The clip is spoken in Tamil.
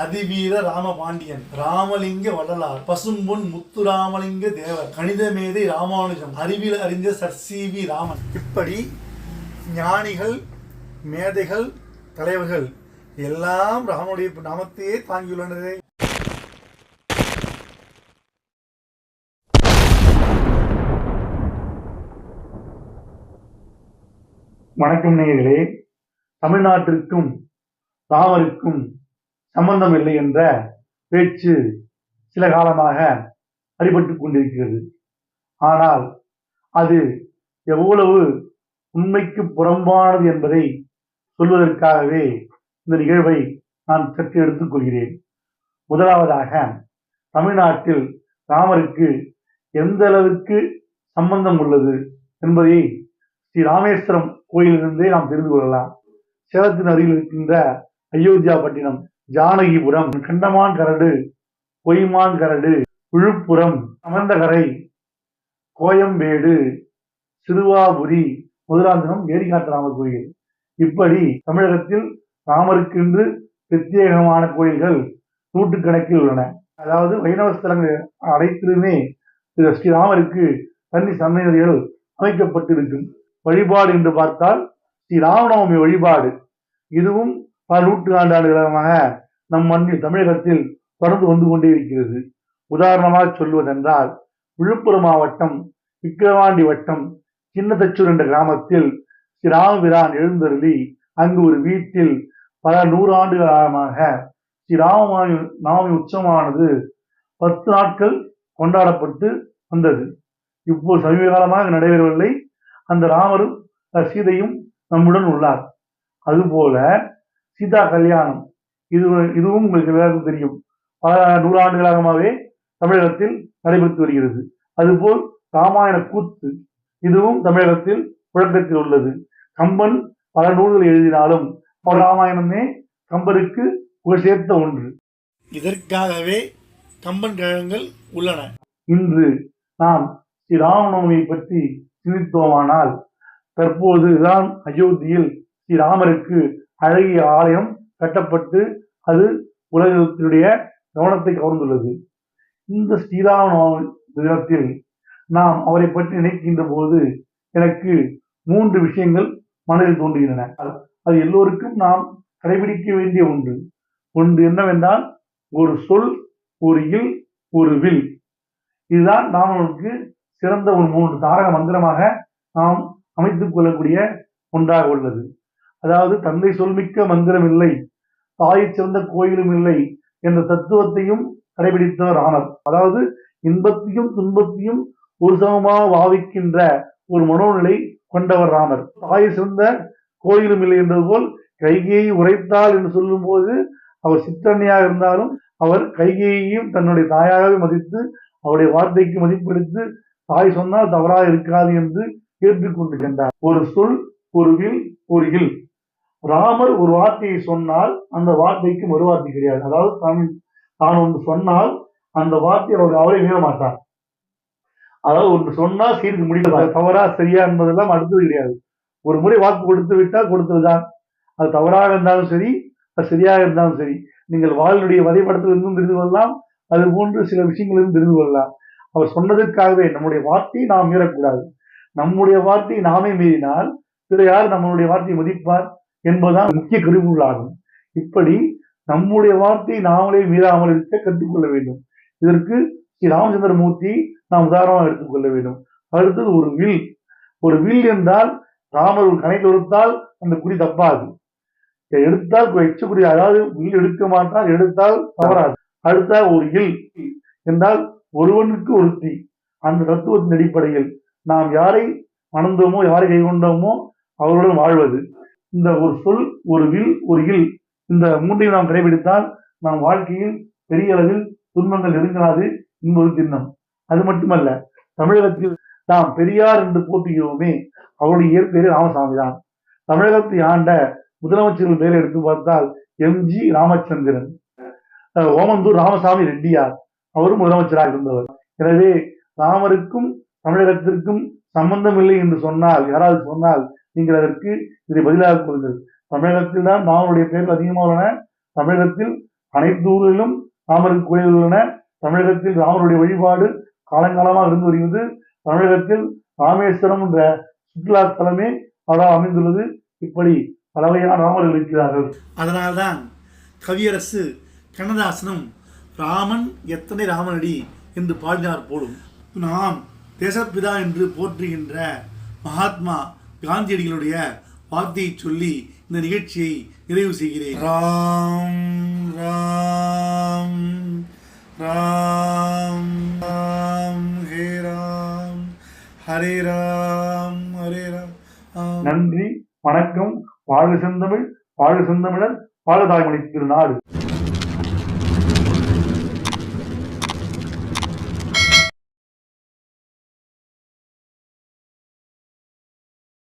அதிவீர ராமபாண்டியன் ராமலிங்க வள்ளலார் பசும்பொன் முத்துராமலிங்க தேவர் கணிதமேதை ராமானுஜம் அறிவியல் அறிஞர் சர் சி வி ராமன். இப்படி ஞானிகள் மேதைகள் தலைவர்கள் எல்லாம் ராமனுடைய நாமத்தையே தாங்கியுள்ளனரே. வணக்கம் நேயர்களே. தமிழ்நாட்டிற்கும் ராமருக்கும் சம்பந்தம் இல்லை என்ற பேச்சு சில காலமாக அடிபட்டு கொண்டிருக்கிறது. ஆனால் அது எவ்வளவு உண்மைக்கு புறம்பானது என்பதை சொல்வதற்காகவே இந்த நிகழ்வை நான் சற்று எடுத்துக்கொள்கிறேன் முதலாவதாக தமிழ்நாட்டில் ராமருக்கு எந்த அளவுக்கு சம்பந்தம் உள்ளது என்பதை ஸ்ரீ ராமேஸ்வரம் கோயிலிருந்தே நாம் தெரிந்து கொள்ளலாம். சேலத்தின் அருகில் இருக்கின்ற அயோத்தியா பட்டினம் ஜானகிபுரம் கண்டமான் கரடு பொய்மான் கரடு விழுப்புரம் அமர்ந்தகரை கோயம்பேடு சிறுவாபுரி முதலாந்தனம் ஏரிகாட்டு கோயில். இப்படி தமிழகத்தில் ராமருக்கென்று பிரத்யேகமான கோயில்கள் நூற்றுக்கணக்கில் உள்ளன. அதாவது வைணவ ஸ்தலங்கள் அனைத்திலுமே திரு ஸ்ரீராமருக்கு தனி சமயங்கள் அமைக்கப்பட்டிருக்கும். வழிபாடு என்று பார்த்தால் ஸ்ரீ ராமநவமி வழிபாடு. இதுவும் பல நூற்று ஆண்டு நூற்றாண்டாண்டுகளாக நம் மண்ணில் தமிழகத்தில் தொடர்ந்து வந்து கொண்டே இருக்கிறது. உதாரணமாக சொல்வதென்றால் விழுப்புரம் மாவட்டம் விக்கிரவாண்டி வட்டம் சின்னதச்சூர் என்ற கிராமத்தில் ஸ்ரீ ராமபிரான் எழுந்தருளி அங்கு ஒரு வீட்டில் பல நூறு ஆண்டுகள் காலமாக ஸ்ரீ ராமநவமி நவமி உற்சவமானது பத்து நாட்கள் கொண்டாடப்பட்டு வந்தது. இப்போ சமீப காலமாக நடைபெறவில்லை. அந்த ராமரும் சீதையும் நம்முடன் உள்ளார். அதுபோல சீதா கல்யாணம் இது இதுவும் உங்களுக்கு எல்லாருக்கும் தெரியும். பல நூறாண்டுகளாகவே தமிழகத்தில் நடைபெற்று வருகிறது. அதுபோல் ராமாயண கூத்து இதுவும் தமிழகத்தில் புழக்கத்தில் உள்ளது. கம்பன் பல நூல்கள் எழுதினாலும் ராமாயணமே கம்பருக்கு சேர்த்த ஒன்று. இதற்காகவே கம்பன் கழகங்கள் உள்ளன. இன்று நாம் ஸ்ரீ ராமநவமியை பற்றி சிந்தித்தோமானால் தற்போது தான் அயோத்தியில் ஸ்ரீராமருக்கு அழகிய ஆலயம் கட்டப்பட்டு அது உலகத்தினுடைய கவனத்தை கவர்ந்துள்ளது. இந்த ஸ்ரீராம தினத்தில் நாம் அவரை பற்றி நினைக்கின்ற போது எனக்கு மூன்று விஷயங்கள் மனதில் தோன்றுகின்றன. அது எல்லோருக்கும் நாம் கடைபிடிக்க வேண்டிய ஒன்று. ஒன்று என்னவென்றால் ஒரு சொல் ஒரு இல் ஒரு வில். இதுதான் நாம் நமக்கு சிறந்த ஒரு மூன்று தாரக மந்திரமாக நாம் அமைத்துக் கொள்ளக்கூடிய ஒன்றாக உள்ளது. அதாவது தந்தை சொல்மிக்க மந்திரம் இல்லை. தாயை சிறந்த கோயிலும் இல்லை என்ற தத்துவத்தையும் கடைபிடித்தவர் ராமர் அதாவது இன்பத்தையும் துன்பத்தையும் ஒரு சமமாக பாவிக்கின்ற ஒரு மனோநிலை கொண்டவர் ராமர் தாயை சிறந்த கோயிலும் இல்லை என்றது போல் கைகையை உரைத்தாள் என்று சொல்லும்போது அவர் சிற்றன்னையாக இருந்தாலும் அவர் கைகையையும் தன்னுடைய தாயாகவே மதித்து அவருடைய வார்த்தைக்கு மதிப்பெடுத்து தாய் சொன்னால் தவறாக இருக்காது என்று ஏற்றுக்கொண்டு சென்றார் ஒரு சொல் ஒரு வில் ஒரு இல். ராமர் ஒரு வார்த்தையை சொன்னால் அந்த வார்த்தைக்கு மறு வார்த்தை கிடையாது. அதாவது தான் தான் ஒன்று சொன்னால் அந்த வார்த்தையை அவர் அவரே மீற மாட்டார். அதாவது ஒன்று சொன்னால் சீர்க்கு முடியாது. தவறா சரியா என்பதெல்லாம் அடுத்தது கிடையாது. ஒரு முறை வாக்கு கொடுத்து விட்டால் கொடுத்ததுதான். அது தவறாக இருந்தாலும் சரி அது சரியாக இருந்தாலும் சரி. நீங்கள் வாழ்னுடைய வரைபடத்திலிருந்தும் தெரிந்து கொள்ளலாம். அது போன்று சில விஷயங்களிலும் தெரிந்து கொள்ளலாம். அவர் சொன்னதற்காகவே நம்முடைய வார்த்தையை நாம் மீறக்கூடாது. நம்முடைய வார்த்தையை நாமே மீறினால் பிற யார் நம்மளுடைய வார்த்தையை மதிப்பார்? என்பதுதான் முக்கிய கருவிகளாகும். இப்படி நம்முடைய வார்த்தையை நாமளே மீறாமல் இருக்க கற்றுக்கொள்ள வேண்டும். இதற்கு ஸ்ரீ ராமச்சந்திரமூர்த்தி நாம் உதாரணமாக எடுத்துக்கொள்ள வேண்டும். அடுத்தது ஒரு வில். ஒரு வில் என்றால் ராமர் ஒரு கணை தொடுத்தால் அந்த குறி தப்பாது. எடுத்தால் எச்ச குறி அதாவது வில் எடுக்க மாட்டால் எடுத்தால் தவறாது. அடுத்த ஒரு இல் என்றால் ஒருவனுக்கு ஒருத்தி. அந்த தத்துவத்தின் அடிப்படையில் நாம் யாரை மணந்தோமோ யாரை கைகொண்டோமோ அவருடன் வாழ்வது. இந்த ஒரு சொல் ஒரு வில் ஒரு இல். இந்த மூன்றையும் நாம் கடைபிடித்தால் நாம் வாழ்க்கையில் பெரிய அளவில் துன்பங்கள் நெருங்காது என்பது திண்ணம் அது மட்டுமல்ல தமிழகத்தில் நாம் பெரியார் என்று போற்றுகிறோமே அவருடைய இயற்பெயர் ராமசாமி தான். தமிழகத்தை ஆண்ட முதலமைச்சர்கள் பேரை எடுத்து பார்த்தால் எம்ஜி ராமச்சந்திரன். ஓமந்தூர் ராமசாமி ரெட்டியார். அவரும் முதலமைச்சராக இருந்தவர். எனவே ராமருக்கும் தமிழகத்திற்கும் சம்பந்தம் இல்லை என்று சொன்னால் யாராவது சொன்னால் நீங்கள் அதற்கு இதை பதிலாக கொள்ளுங்கள் தமிழகத்தில் தான் ராமனுடைய பெயர்கள் அதிகமாக உள்ளன. தமிழகத்தில் அனைத்து ஊர்களிலும் ராமருக்கு கோயில்கள் உள்ளன. தமிழகத்தில் ராமருடைய வழிபாடு காலங்காலமாக இருந்து வருகிறது. தமிழகத்தில் ராமேஸ்வரம் என்ற சுற்றுலா தலமே அதாக அமைந்துள்ளது. இப்படி பல வகையான ராமர்கள் இருக்கிறார்கள். அதனால்தான் கவியரசு கண்ணதாசனும் ராமன் எத்தனை ராமனடி என்று பாடினார் போலும் நாம் தேசப்பிதா என்று போற்றுகின்ற மகாத்மா காந்தியடிகளுடைய வார்த்தையை சொல்லி இந்த நிகழ்ச்சியை நிறைவு செய்கிறேன். ராம் ராம் ராம் ராம் ஹே ராம் ஹரே ராம் ஹரே ராம். நன்றி வணக்கம். வாழ்க செந்தமிழ் வாழ்க செந்தமிழர் வாழ்க தாய்மொழி திருநாடு.